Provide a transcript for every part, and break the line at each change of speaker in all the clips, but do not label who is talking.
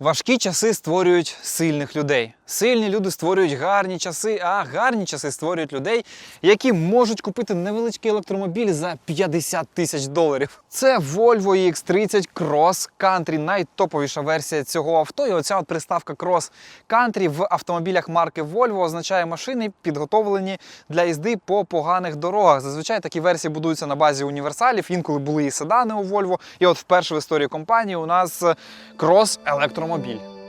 Важкі часи створюють сильних людей. Сильні люди створюють гарні часи, а гарні часи створюють людей, які можуть купити невеличкий електромобіль за 50 тисяч доларів. Це Volvo EX30 Cross Country, найтоповіша версія цього авто. І оця от приставка Cross Country в автомобілях марки Volvo означає машини, підготовлені для їзди по поганих дорогах. Зазвичай такі версії будуються на базі універсалів. Інколи були і седани у Volvo. І от вперше в історії компанії у нас Cross електромобіль автомобіль.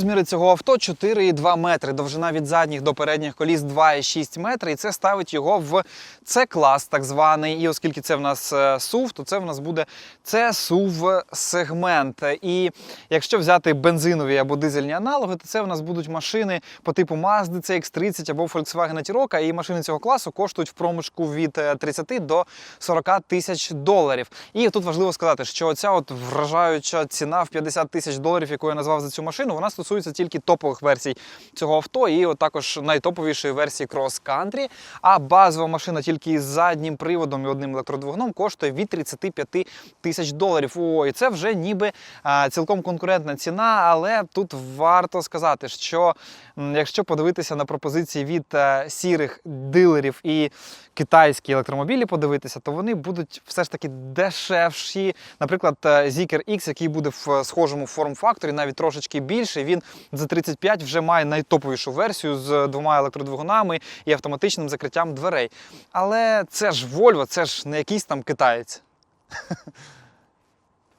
Розміри цього авто 4,2 метри, довжина від задніх до передніх коліс 2,6 метри, і це ставить його в це клас, так званий. І оскільки це в нас е, SUV, то це в нас буде це SUV сегмент. І якщо взяти бензинові або дизельні аналоги, то це в нас будуть машини по типу Mazda CX-30 або Volkswagen T-Roc, і машини цього класу коштують в проміжку від е, 30 до 40 тисяч доларів. І тут важливо сказати, що оця от вражаюча ціна в 50 тисяч доларів, яку я назвав за цю машину, вона стосується тільки топових версій цього авто, і от також найтоповішої версії Country. А базова машина тільки із заднім приводом і одним електродвигуном коштує від 35 тисяч доларів. О, і це вже ніби а, цілком конкурентна ціна, але тут варто сказати, що якщо подивитися на пропозиції від е, сірих дилерів і китайські електромобілі подивитися, то вони будуть все ж таки дешевші. Наприклад, е, X, який буде в схожому форм-факторі, навіть трошечки більший, він за 35 вже має найтоповішу версію з двома електродвигунами і автоматичним закриттям дверей. Але це ж Volvo, це ж не якийсь там китаєць.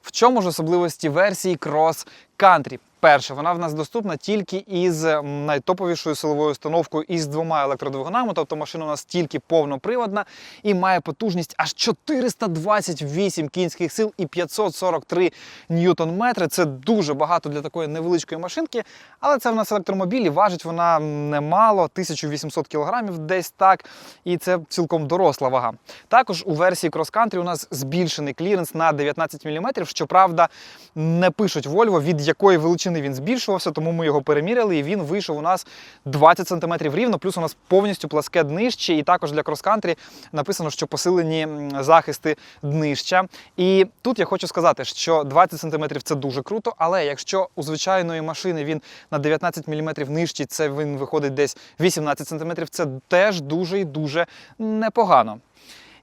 В чому ж особливості версії Cross Country? Перше, вона в нас доступна тільки із найтоповішою силовою установкою із двома електродвигунами, тобто машина у нас тільки повноприводна і має потужність аж 428 кінських сил і 543 ньютон-метри. Це дуже багато для такої невеличкої машинки, але це в нас електромобіль і важить вона немало, 1800 кг десь так, і це цілком доросла вага. Також у версії Cross Country у нас збільшений кліренс на 19 мм. Щоправда, не пишуть Volvo, від якої величини він збільшувався, тому ми його переміряли, і він вийшов у нас 20 см рівно, плюс у нас повністю пласке днище, і також для Country написано, що посилені захисти днища. І тут я хочу сказати, що 20 см це дуже круто, але якщо у звичайної машини він на 19 мм нижчий, це він виходить десь 18 см, це теж дуже і дуже непогано.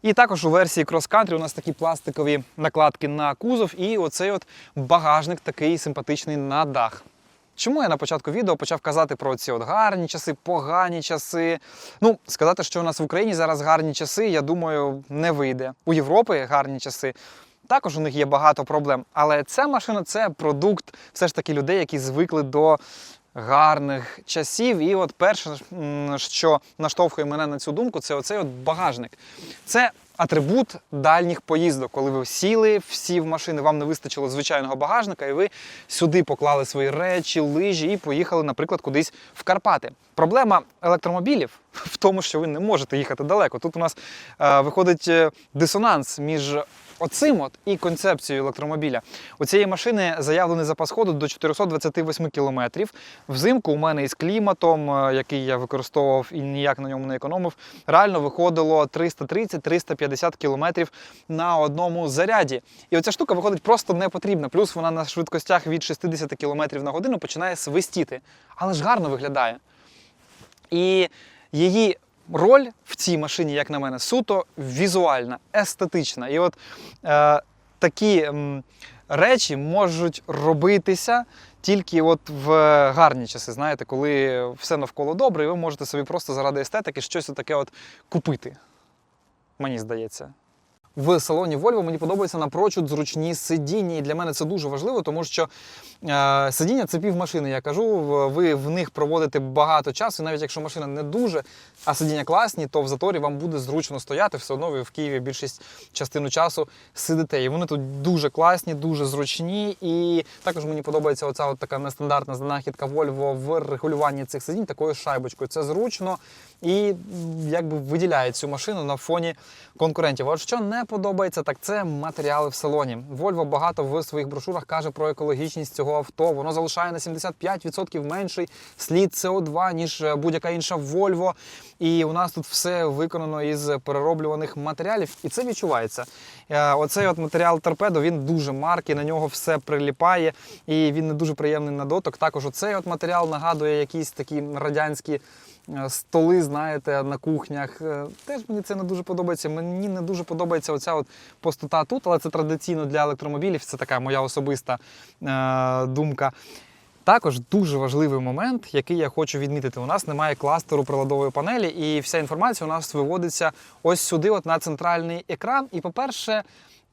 І також у версії Country у нас такі пластикові накладки на кузов, і оцей от багажник такий симпатичний на дах. Чому я на початку відео почав казати про ці от гарні часи, погані часи? Ну, сказати, що у нас в Україні зараз гарні часи, я думаю, не вийде. У Європі гарні часи. Також у них є багато проблем. Але ця машина це продукт все ж таки людей, які звикли до гарних часів. І от перше, що наштовхує мене на цю думку, це оцей от багажник. Це атрибут дальніх поїздок, коли ви сіли всі в машини, вам не вистачило звичайного багажника, і ви сюди поклали свої речі, лижі і поїхали, наприклад, кудись в Карпати. Проблема електромобілів в тому, що ви не можете їхати далеко. Тут у нас е, виходить е, дисонанс між оцим от і концепцією електромобіля. У цієї машини заявлений запас ходу до 428 кілометрів. Взимку у мене із кліматом, е, який я використовував і ніяк на ньому не економив, реально виходило 330-350 кілометрів на одному заряді. І оця штука виходить просто не потрібна. Плюс вона на швидкостях від 60 км на годину починає свистіти. Але ж гарно виглядає. І її роль в цій машині, як на мене, суто візуальна, естетична. І от е, такі м, речі можуть робитися тільки от в гарні часи, знаєте, коли все навколо добре, і ви можете собі просто заради естетики щось таке от купити. Мені здається. В салоні Volvo мені подобається напрочуд зручні сидіння, і для мене це дуже важливо, тому що е, сидіння це пів машини. Я кажу, ви в них проводите багато часу. І навіть якщо машина не дуже, а сидіння класні, то в заторі вам буде зручно стояти. Все одно ви в Києві більшість частину часу сидите. І вони тут дуже класні, дуже зручні. І також мені подобається оця от така нестандартна знахідка Volvo в регулюванні цих сидінь такою шайбочкою. Це зручно і якби виділяє цю машину на фоні конкурентів. От що не подобається, так це матеріали в салоні. Volvo багато в своїх брошурах каже про екологічність цього авто. Воно залишає на 75% менший слід СО2, ніж е, будь-яка інша Volvo. І у нас тут все виконано із перероблюваних матеріалів, і це відчувається. Е, Оцей от матеріал торпедо він дуже маркий, на нього все приліпає, і він не дуже приємний на доток. Також оцей от матеріал нагадує якісь такі радянські е, столи, знаєте, на кухнях. Е, Теж мені це не дуже подобається. Мені не дуже подобається оця от пустота тут, але це традиційно для електромобілів. Це така моя особиста е, думка. Також дуже важливий момент, який я хочу відмітити. У нас немає кластеру приладової панелі, і вся інформація у нас виводиться ось сюди, от на центральний екран. І, по-перше,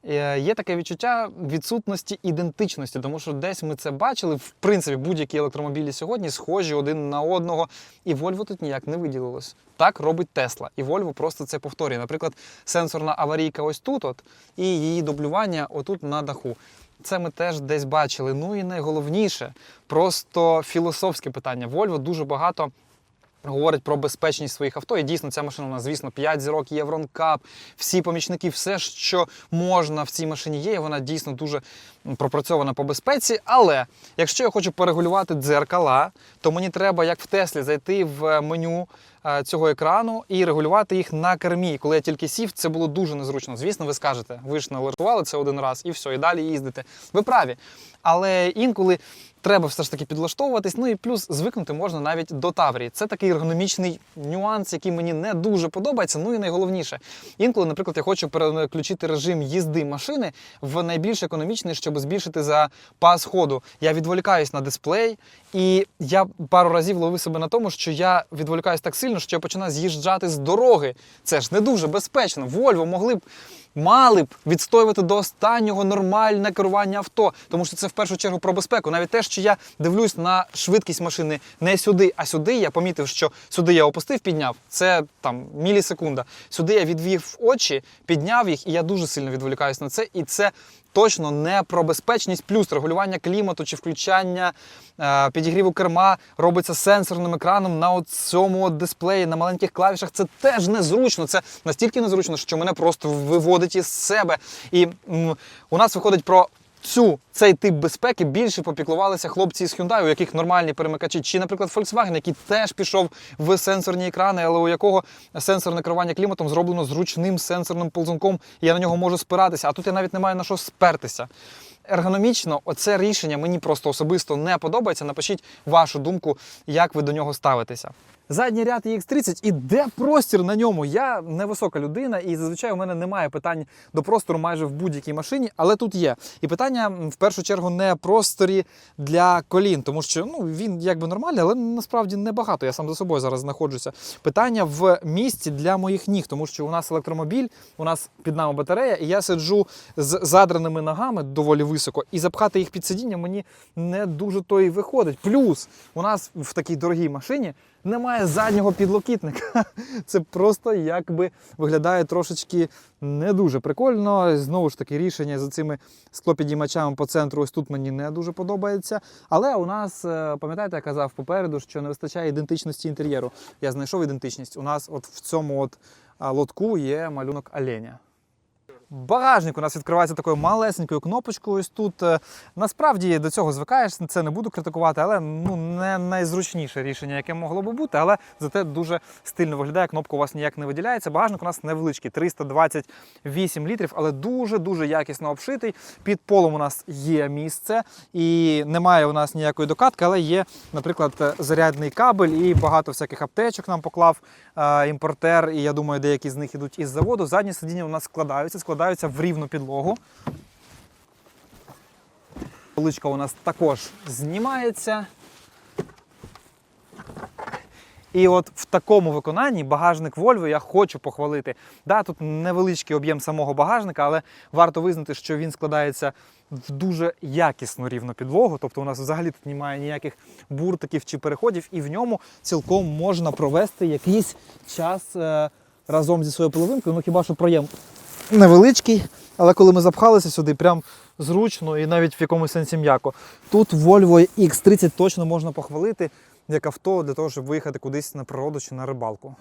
е, є таке відчуття відсутності ідентичності, тому що десь ми це бачили. В принципі, будь-які електромобілі сьогодні схожі один на одного, і Volvo тут ніяк не виділилось. Так робить Tesla, і Volvo просто це повторює. Наприклад, сенсорна аварійка ось тут, от, і її дублювання отут на даху. Це ми теж десь бачили. Ну і найголовніше, просто філософське питання. Вольво дуже багато. Говорить про безпечність своїх авто. І дійсно ця машина у нас, звісно, 5 зірок, Євронкап, всі помічники, все, що можна в цій машині є. Вона дійсно дуже пропрацьована по безпеці. Але якщо я хочу перегулювати дзеркала, то мені треба, як в Теслі, зайти в меню е, цього екрану і регулювати їх на кермі. Коли я тільки сів, це було дуже незручно. Звісно, ви скажете, ви ж налаштували це один раз і все, і далі їздите. Ви праві. Але інколи треба все ж таки підлаштовуватись. Ну і плюс звикнути можна навіть до Таврії. Це такий ергономічний нюанс, який мені не дуже подобається. Ну і найголовніше, інколи, наприклад, я хочу переключити режим їзди машини в найбільш економічний, щоб збільшити запас ходу. Я відволікаюсь на дисплей, і я пару разів ловив себе на тому, що я відволікаюсь так сильно, що я починаю з'їжджати з дороги. Це ж не дуже безпечно. Вольво могли б. Мали б відстоювати до останнього нормальне керування авто, тому що це в першу чергу про безпеку. Навіть те, що я дивлюсь на швидкість машини не сюди, а сюди, я помітив, що сюди я опустив, підняв. Це там мілісекунда. Сюди я відвів очі, підняв їх, і я дуже сильно відволікаюсь на це. І це точно не про безпечність, плюс регулювання клімату чи включання е, підігріву керма робиться сенсорним екраном на цьому дисплеї, на маленьких клавішах. Це теж незручно. Це настільки незручно, що мене просто виводить із себе. І м, у нас виходить про. Цю цей тип безпеки більше попіклувалися хлопці з Hyundai, у яких нормальні перемикачі, чи, наприклад, Volkswagen, який теж пішов в сенсорні екрани, але у якого сенсорне керування кліматом зроблено зручним сенсорним ползунком, і я на нього можу спиратися. А тут я навіть не маю на що спертися. Ергономічно, оце рішення мені просто особисто не подобається. Напишіть вашу думку, як ви до нього ставитеся. Задній ряд EX30 і де простір на ньому? Я невисока людина, і зазвичай у мене немає питань до простору майже в будь-якій машині, але тут є. І питання в першу чергу не просторі для колін, тому що ну він якби нормальний, але насправді небагато. Я сам за собою зараз знаходжуся. Питання в місці для моїх ніг, тому що у нас електромобіль, у нас під нами батарея, і я сиджу з задраними ногами доволі високо, і запхати їх під сидіння мені не дуже то і виходить. Плюс у нас в такій дорогій машині немає заднього підлокітника. Це просто якби виглядає трошечки не дуже прикольно. Знову ж таки, рішення за цими склопідіймачами по центру ось тут мені не дуже подобається. Але у нас, е, пам'ятаєте, я казав попереду, що не вистачає ідентичності інтер'єру. Я знайшов ідентичність. У нас от в цьому от лотку є малюнок оленя. Багажник у нас відкривається такою малесенькою кнопочкою. Ось тут Е, насправді до цього звикаєш, це не буду критикувати, але ну не найзручніше рішення, яке могло би бути, але зате дуже стильно виглядає. Кнопка у вас ніяк не виділяється. Багажник у нас невеличкий, 328 літрів, але дуже дуже якісно обшитий. Під полом у нас є місце і немає у нас ніякої докатки, але є, наприклад, зарядний кабель і багато всяких аптечок нам поклав е, імпортер. І я думаю, деякі з них ідуть із заводу. Задні сидіння у нас складаються, складаються в рівну підлогу. Поличка у нас також знімається. І от в такому виконанні багажник Volvo я хочу похвалити. Да, тут невеличкий об'єм самого багажника, але варто визнати, що він складається в дуже якісну рівну підлогу. Тобто у нас взагалі тут немає ніяких буртиків чи переходів, і в ньому цілком можна провести якийсь час е, разом зі своєю половинкою. Ну хіба що проєм невеличкий, але коли ми запхалися сюди, прям зручно і навіть в якомусь сенсі м'яко. Тут Volvo X30 точно можна похвалити як авто для того, щоб виїхати кудись на природу чи на рибалку.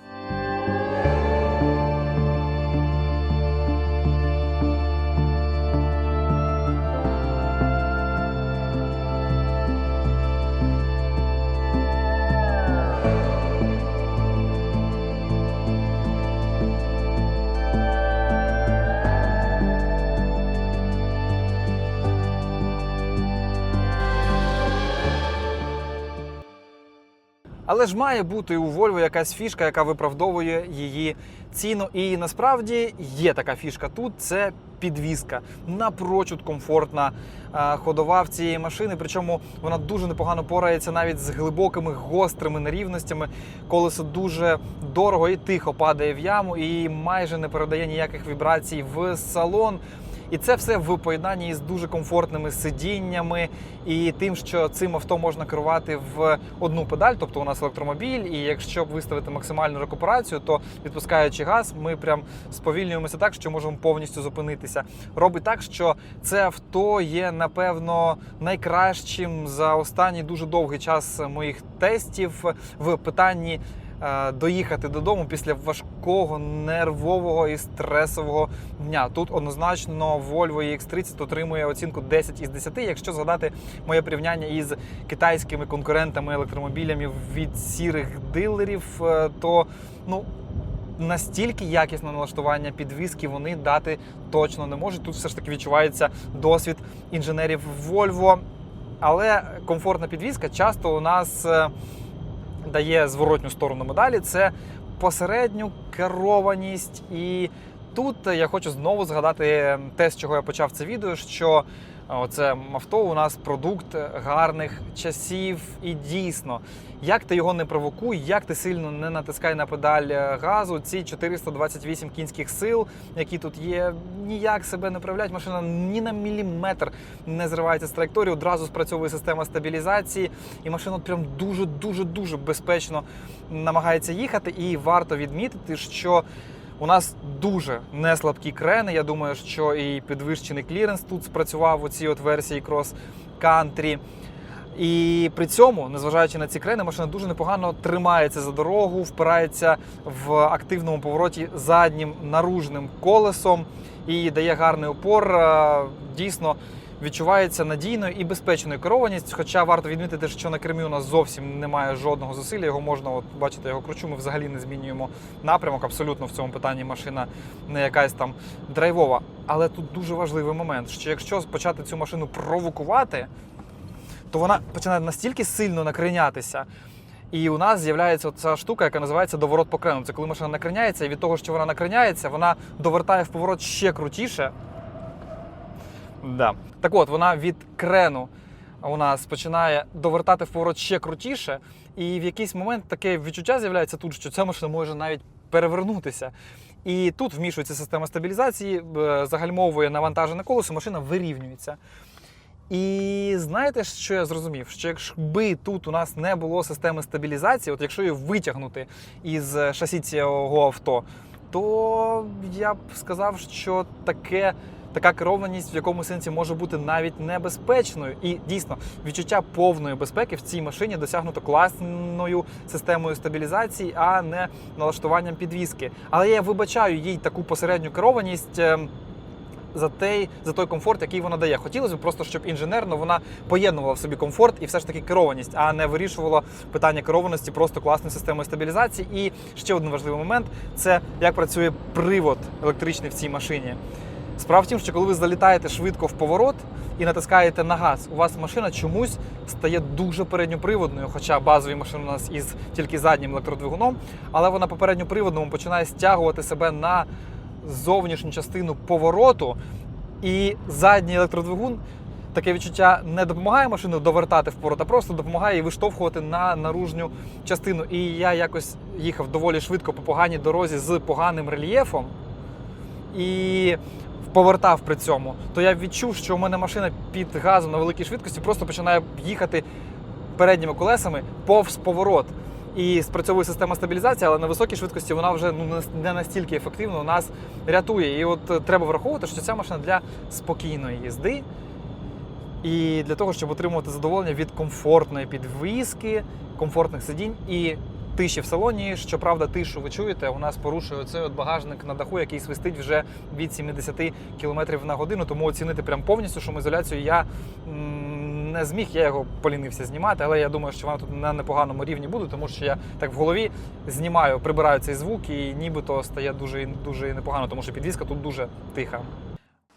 Але ж має бути у Volvo якась фішка, яка виправдовує її ціну. І насправді є така фішка тут. Це підвізка. Напрочуд комфортна ходова в цієї машини. Причому вона дуже непогано порається навіть з глибокими гострими нерівностями. Колесо дуже дорого і тихо падає в яму, і майже не передає ніяких вібрацій в салон. І це все в поєднанні з дуже комфортними сидіннями і тим, що цим авто можна керувати в одну педаль, тобто у нас електромобіль. І якщо виставити максимальну рекуперацію, то відпускаючи газ, ми прям сповільнюємося так, що можемо повністю зупинитися. Робить так, що це авто є напевно найкращим за останній дуже довгий час моїх тестів в питанні е, доїхати додому після важкого, нервового і стресового дня. Тут однозначно Volvo EX30 отримує оцінку 10 із 10, якщо згадати моє порівняння із китайськими конкурентами електромобілями від сірих дилерів, е, то ну. Настільки якісне налаштування підвіски вони дати точно не можуть. Тут все ж таки відчувається досвід інженерів Volvo. Але комфортна підвізка часто у нас е, дає зворотню сторону медалі. Це посередню керованість. І тут я хочу знову згадати те, з чого я почав це відео. що Оце авто у нас продукт гарних часів, і дійсно, як ти його не провокуй, як ти сильно не натискай на педаль газу, ці 428 кінських сил, які тут є, ніяк себе не проявляють. Машина ні на міліметр не зривається з траєкторії, одразу спрацьовує система стабілізації, і машина прям дуже дуже дуже безпечно намагається їхати. І варто відмітити, що у нас дуже неслабкі крени. Я думаю, що і підвищений кліренс тут спрацював у цій от версії Country. І при цьому, незважаючи на ці крени, машина дуже непогано тримається за дорогу, впирається в активному повороті заднім наружним колесом і дає гарний опор. Е, Дійсно відчувається надійною і безпечною керованість. Хоча варто відмітити, що на кермі у нас зовсім немає жодного зусилля. Його можна, от бачите, його кручу. Ми взагалі не змінюємо напрямок. Абсолютно в цьому питанні машина не якась там драйвова. Але тут дуже важливий момент, що якщо почати цю машину провокувати, то вона починає настільки сильно накринятися. І у нас з'являється ця штука, яка називається доворот по крену. Це коли машина накриняється, і від того, що вона накриняється, вона довертає в поворот ще крутіше. Да. Так от, вона від крену у нас починає довертати в поворот ще крутіше, і в якийсь момент таке відчуття з'являється тут, що ця машина може навіть перевернутися. І тут вмішується система стабілізації, е, загальмовує навантажене колесо, машина вирівнюється. І знаєте, що я зрозумів? Що якби тут у нас не було системи стабілізації, от якщо її витягнути із шасі цього авто, то я б сказав, що таке. Така керованість в якому сенсі може бути навіть небезпечною, і дійсно відчуття повної безпеки в цій машині досягнуто класною системою стабілізації, а не налаштуванням підвіски. Але я вибачаю їй таку посередню керованість. ем, За той, за той комфорт, який вона дає. Хотілося б просто, щоб інженерно вона поєднувала в собі комфорт і все ж таки керованість, а не вирішувала питання керованості просто класною системою стабілізації. І ще один важливий момент це як працює привод електричний в цій машині. Справа в тім, що коли ви залітаєте швидко в поворот і натискаєте на газ, у вас машина чомусь стає дуже передньоприводною, хоча базові машини у нас із тільки заднім електродвигуном, але вона по передньоприводному починає стягувати себе на зовнішню частину повороту, і задній електродвигун таке відчуття не допомагає машину довертати впору, а просто допомагає її виштовхувати на наружню частину. І я якось їхав доволі швидко по поганій дорозі з поганим рельєфом і повертав при цьому, то я відчув, що у мене машина під газом на великій швидкості просто починає їхати передніми колесами повз поворот. І спрацьовує система стабілізації, але на високій швидкості вона вже ну не- настільки ефективно нас рятує. І от е, треба враховувати, що ця машина для спокійної їзди і для того, щоб отримувати задоволення від комфортної підвіски, комфортних сидінь і тиші в салоні. Щоправда, тишу ви чуєте, у нас порушує цей от багажник на даху, який свистить вже від 70 км на годину. Тому оцінити прям повністю шумоізоляцію я не зміг. Я його полінився знімати, але я думаю, що вона тут на непоганому рівні буде, тому що я так в голові знімаю, прибираю цей звук, і нібито стає дуже дуже непогано, тому що підвізка тут дуже тиха.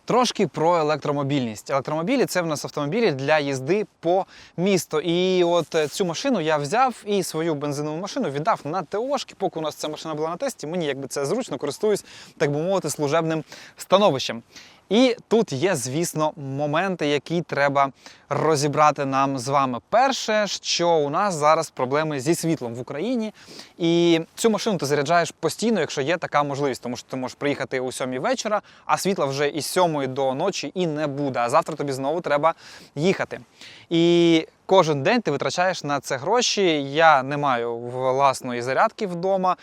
Трошки про електромобільність. Електромобілі це в нас автомобілі для їзди по місту. І от е, цю машину я взяв і свою бензинову машину віддав на ТОшки. Поки у нас ця машина була на тесті, мені якби це зручно користуюсь, так би мовити, служебним становищем. І тут є, звісно, моменти, які треба розібрати нам з вами. Перше, що у нас зараз проблеми зі світлом в Україні, і цю машину ти заряджаєш постійно, якщо є така можливість, тому що ти можеш приїхати о 7 вечора, а світла вже із 7 до ночі і не буде. А завтра тобі знову треба їхати. І кожен день ти витрачаєш на це гроші. Я не маю власної зарядки вдома,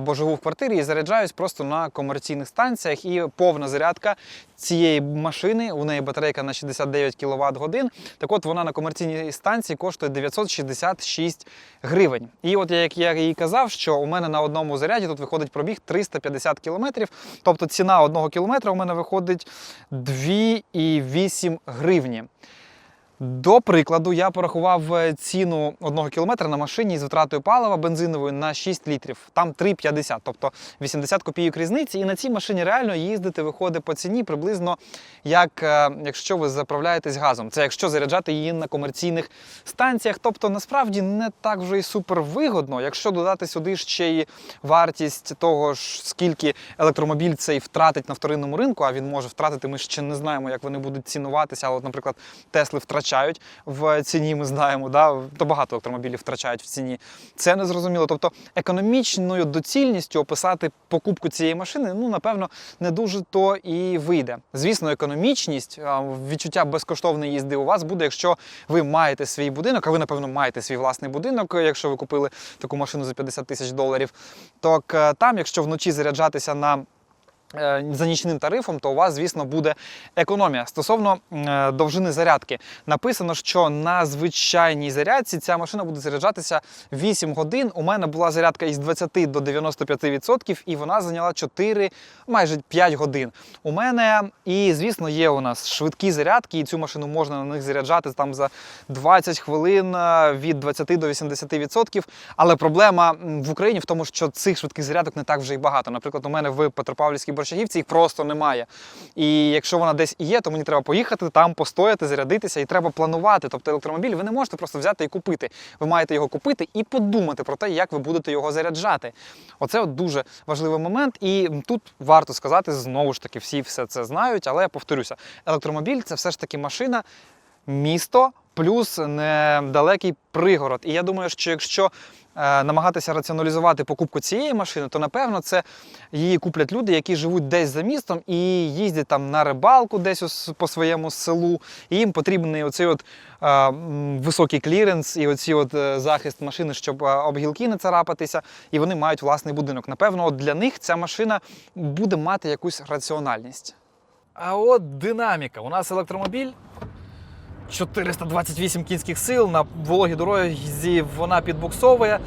бо живу в квартирі і заряджаюсь просто на комерційних станціях. І повна зарядка цієї машини, у неї батарейка на 69 кВт годин. Так от вона на комерційній станції коштує 966 гривень. І от як я і казав, що у мене на одному заряді тут виходить пробіг 350 кілометрів. Тобто ціна одного кілометра у мене виходить 2,8 гривні. До прикладу, я порахував е, ціну одного кілометра на машині з витратою палива бензинової на 6 літрів. Там 3,50, тобто 80 копійок різниці. І на цій машині реально їздити виходить по ціні приблизно як е, якщо ви заправляєтесь газом. Це якщо заряджати її на комерційних станціях. Тобто насправді не так вже і супер вигодно. Якщо додати сюди ще й вартість того ж, скільки електромобіль цей втратить на вторинному ринку, а він може втратити. Ми ще не знаємо, як вони будуть цінуватися. Але, от, наприклад, Тесли втрачають в ціні, ми знаємо, да? то багато електромобілів втрачають в ціні. Це не зрозуміло. Тобто економічною доцільністю описати покупку цієї машини, ну напевно, не дуже то і вийде. Звісно, економічність, відчуття безкоштовної їзди у вас буде, якщо ви маєте свій будинок, а ви, напевно, маєте свій власний будинок, якщо ви купили таку машину за 50 тисяч доларів. То там, якщо вночі заряджатися на е, за нічним тарифом, то у вас, звісно, буде економія. Стосовно е, довжини зарядки, написано, що на звичайній зарядці ця машина буде заряджатися 8 годин. У мене була зарядка із 20 до 95%, і вона зайняла 4, майже 5 годин. У мене і, звісно, є у нас швидкі зарядки, і цю машину можна на них заряджати там за 20 хвилин е, від 20 до 80%. Але проблема в Україні в тому, що цих швидких зарядок не так вже і багато. Наприклад, у мене в Петропавлівській Борщагівці їх просто немає. І якщо вона десь і є, то мені треба поїхати там, постояти, зарядитися, і треба планувати. Тобто електромобіль ви не можете просто взяти і купити. Ви маєте його купити і подумати про те, як ви будете його заряджати. Оце от дуже важливий момент. І тут варто сказати, знову ж таки, всі все це знають, але я повторюся, електромобіль це все ж таки машина, місто. Плюс недалекий пригород. І я думаю, що якщо е, намагатися раціоналізувати покупку цієї машини, то напевно це її куплять люди, які живуть десь за містом і їздять там на рибалку десь по своєму селу. І їм потрібний оцей от е, високий кліренс і оці от е, захист машини, щоб об гілки не царапатися, і вони мають власний будинок. Напевно, от для них ця машина буде мати якусь раціональність. А от динаміка. У нас електромобіль 428 кінських сил на вологій дорозі вона підбуксовує.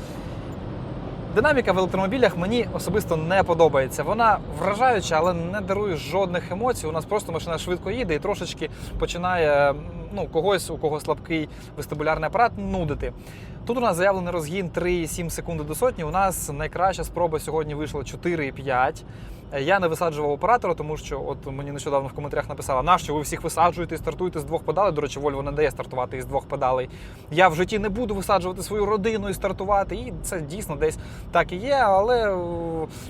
Динаміка в електромобілях мені особисто не подобається. Вона вражаюча, але не дарує жодних емоцій. У нас просто машина швидко їде і трошечки починає ну, когось, у кого слабкий вестибулярний апарат, нудити. Тут у нас заявлений розгін 3,7 секунди до сотні. У нас найкраща спроба сьогодні вийшла 4,5. Я не висаджував оператора, тому що от мені нещодавно в коментарях написала, нащо ви всіх висаджуєте і стартуєте з двох педалей. До речі, Volvo не дає стартувати із двох педалей. Я в житті не буду висаджувати свою родину і стартувати. І це дійсно десь так і є. Але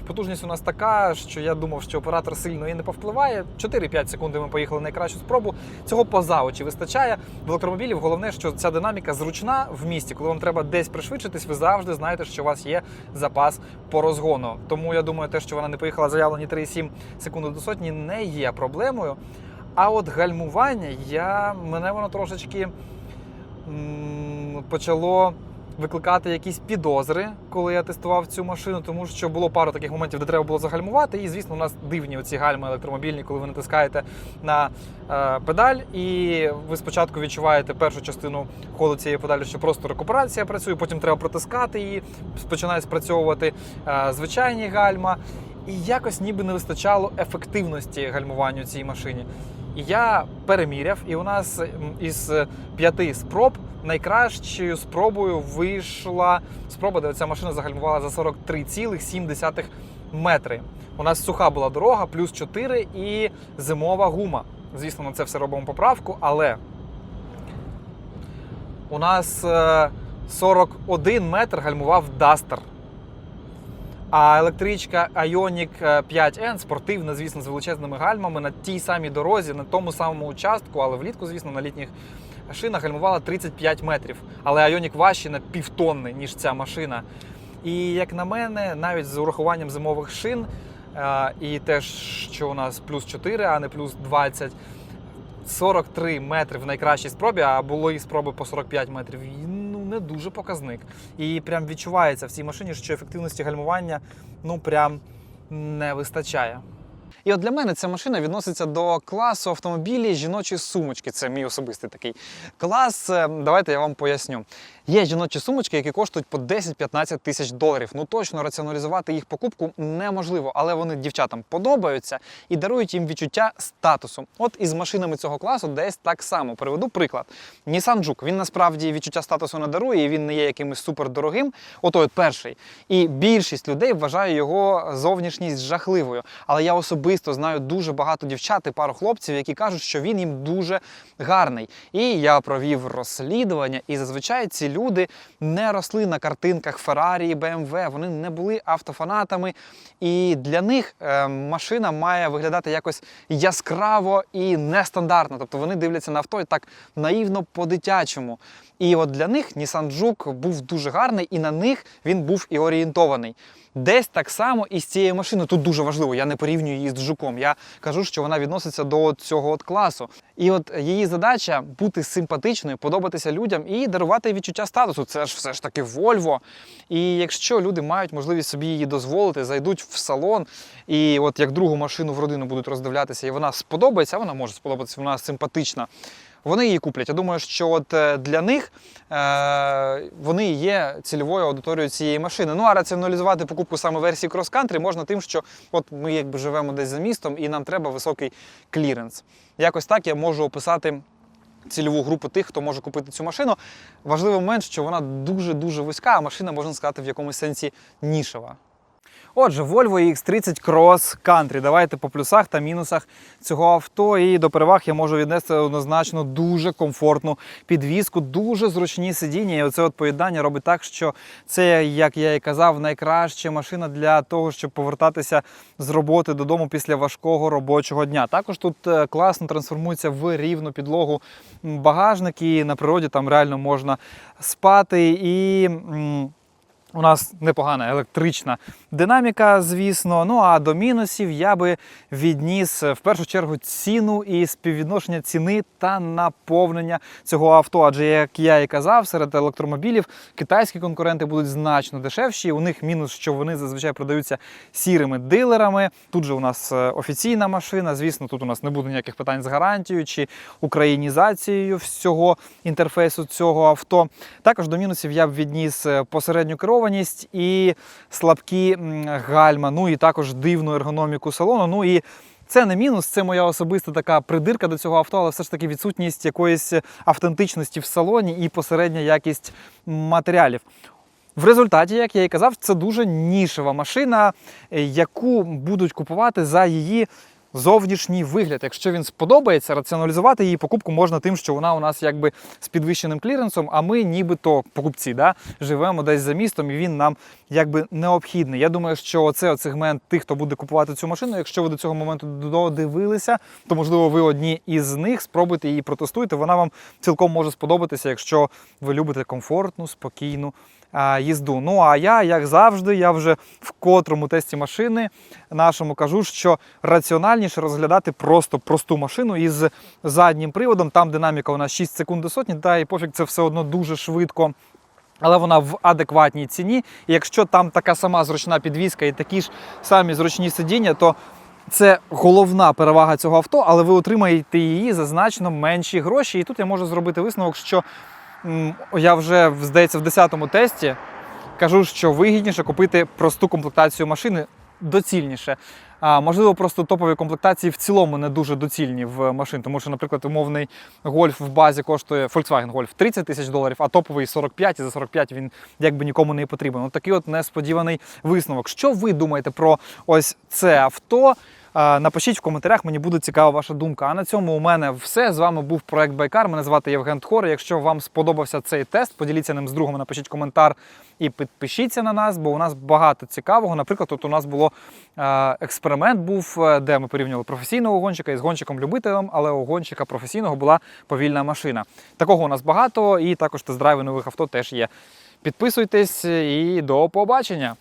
потужність у нас така, що я думав, що оператор сильно і не повпливає. 4-5 секунд ми поїхали на найкращу спробу. Цього поза очі вистачає. В електромобілів головне, що ця динаміка зручна в місті. Коли вам треба десь пришвидшитись, ви завжди знаєте, що у вас є запас по розгону. Тому я думаю, те, що вона не поїхала заявлені 3,7 секунди до сотні, не є проблемою. А от гальмування я мене воно трошечки почало викликати якісь підозри, коли я тестував цю машину, тому що було пару таких моментів, де треба було загальмувати. І, звісно, у нас дивні оці гальми електромобільні, коли ви натискаєте на е, педаль, і ви спочатку відчуваєте першу частину ходу цієї педалі, що просто рекуперація працює, потім треба протискати її, починає спрацьовувати е, звичайні гальма. І якось ніби не вистачало ефективності гальмування у цій машині. І я переміряв, і у нас із п'яти спроб найкращою спробою вийшла спроба, де ця машина загальмувала за 43,7 метри. У нас суха була дорога, плюс 4 і зимова гума. Звісно, на це все робимо поправку, але у нас е, 41 метр гальмував Duster. А електричка Ioniq 5N спортивна, звісно, з величезними гальмами на тій самій дорозі, на тому самому участку, але влітку, звісно, на літніх шинах гальмувала 35 метрів. Але Ioniq важче на півтонни, ніж ця машина. І як на мене, навіть з урахуванням зимових шин, е, і те, що у нас плюс 4, а не плюс 20, 43 метри в найкращій спробі, а було і спроби по 45 метрів. Не дуже показник. І прям відчувається в цій машині, що ефективності гальмування ну прям не вистачає. І от для мене ця машина відноситься до класу автомобілі жіночі сумочки. Це мій особистий такий клас. Е, Давайте я вам поясню. Є жіночі сумочки, які коштують по 10-15 тисяч доларів. Ну точно раціоналізувати їх покупку неможливо, але вони дівчатам подобаються і дарують їм відчуття статусу. От із машинами цього класу десь так само. Приведу приклад. Nissan Juke, він насправді відчуття статусу не дарує, і він не є якимось супердорогим. От перший. І більшість людей вважає його зовнішність жахливою. Але я особисто знаю дуже багато дівчат і пару хлопців, які кажуть, що він їм дуже гарний. І я провів розслідування, і зазвичай ці люди не росли на картинках Феррарі і BMW, вони не були автофанатами. І для них е, машина має виглядати якось яскраво і нестандартно. Тобто вони дивляться на авто і так наївно по-дитячому. І от для них Nissan Juke був дуже гарний, і на них він був і орієнтований. Десь так само і з цією машиною. Тут дуже важливо, я не порівнюю її з жуком. Я кажу, що вона відноситься до цього от класу. І от її задача бути симпатичною, подобатися людям і дарувати відчуття статусу. Це ж все ж таки Volvo. І якщо люди мають можливість собі її дозволити, зайдуть в салон, і от як другу машину в родину будуть роздивлятися, і вона сподобається, вона може сподобатися, вона симпатична. Вони її куплять. Я думаю, що от е, для них е, вони є цільовою аудиторією цієї машини. Ну а раціоналізувати покупку саме версії Country можна тим, що от ми якби живемо десь за містом, і нам треба високий кліренс. Якось так я можу описати. Цільову групу тих, хто може купити цю машину. Важливий момент, що вона дуже-дуже вузька, а машина, можна сказати, в якомусь сенсі нішева. Отже, Volvo X30 Cross Country. Давайте по плюсах та мінусах цього авто. І до переваг я можу віднести однозначно дуже комфортну підвізку, дуже зручні сидіння. І оце от поєднання робить так, що це, як я і казав, найкраща машина для того, щоб повертатися з роботи додому після важкого робочого дня. Також тут е, класно трансформується в рівну підлогу багажник, і на природі там реально можна спати. І у нас непогана електрична динаміка, звісно. Ну а до мінусів я би відніс е, в першу чергу ціну і співвідношення ціни та наповнення цього авто. Адже, як я і казав, серед електромобілів китайські конкуренти будуть значно дешевші. У них мінус, що вони зазвичай продаються сірими дилерами. Тут же у нас е, офіційна машина. Звісно, тут у нас не буде ніяких питань з гарантією чи українізацією всього інтерфейсу цього авто. Також до мінусів я б відніс е, посередню керованість і слабкі гальма. Ну і також дивну ергономіку салону. Ну і це не мінус, це моя особиста така придирка до цього авто, але все ж таки відсутність якоїсь автентичності в салоні і посередня якість матеріалів. В результаті, як я і казав, це дуже нішева машина, яку будуть купувати за її зовнішній вигляд. Якщо він сподобається, раціоналізувати її покупку можна тим, що вона у нас якби з підвищеним кліренсом, а ми нібито покупці да, живемо десь за містом, і він нам якби необхідний. Я думаю, що це сегмент тих, хто буде купувати цю машину. Якщо ви до цього моменту додивилися, то можливо ви одні із них спробуйте її протестуйте. Вона вам цілком може сподобатися, якщо ви любите комфортну, спокійну їзду. Ну а я, як завжди, я вже в котрому тесті машини нашому кажу, що раціональніше розглядати просто просту машину із заднім приводом. Там динаміка у нас 6 секунд до сотні, та і пофіг це все одно дуже швидко. Але вона в адекватній ціні. І якщо там така сама зручна підвізка і такі ж самі зручні сидіння, то це головна перевага цього авто, але ви отримаєте її за значно менші гроші. І тут я можу зробити висновок, що я вже, здається, в 10-му тесті кажу, що вигідніше купити просту комплектацію машини доцільніше. А, можливо, просто топові комплектації в цілому не дуже доцільні в машин, тому що, наприклад, умовний гольф в базі коштує Volkswagen Golf 30 тисяч доларів, а топовий 45, і за 45 він якби нікому не потрібен. От такий от несподіваний висновок. Що ви думаєте про ось це авто? Напишіть в коментарях, мені буде цікава ваша думка. А на цьому у мене все. З вами був проект Байкар. Мене звати Євген Тхор. Якщо вам сподобався цей тест, поділіться ним з другом, напишіть коментар і підпишіться на нас, бо у нас багато цікавого. Наприклад, тут у нас було е, експеримент, був, е, де ми порівнювали професійного гонщика із гонщиком-любителем, але у гонщика професійного була повільна машина. Такого у нас багато, і також тест-драйви нових авто теж є. Підписуйтесь і до побачення!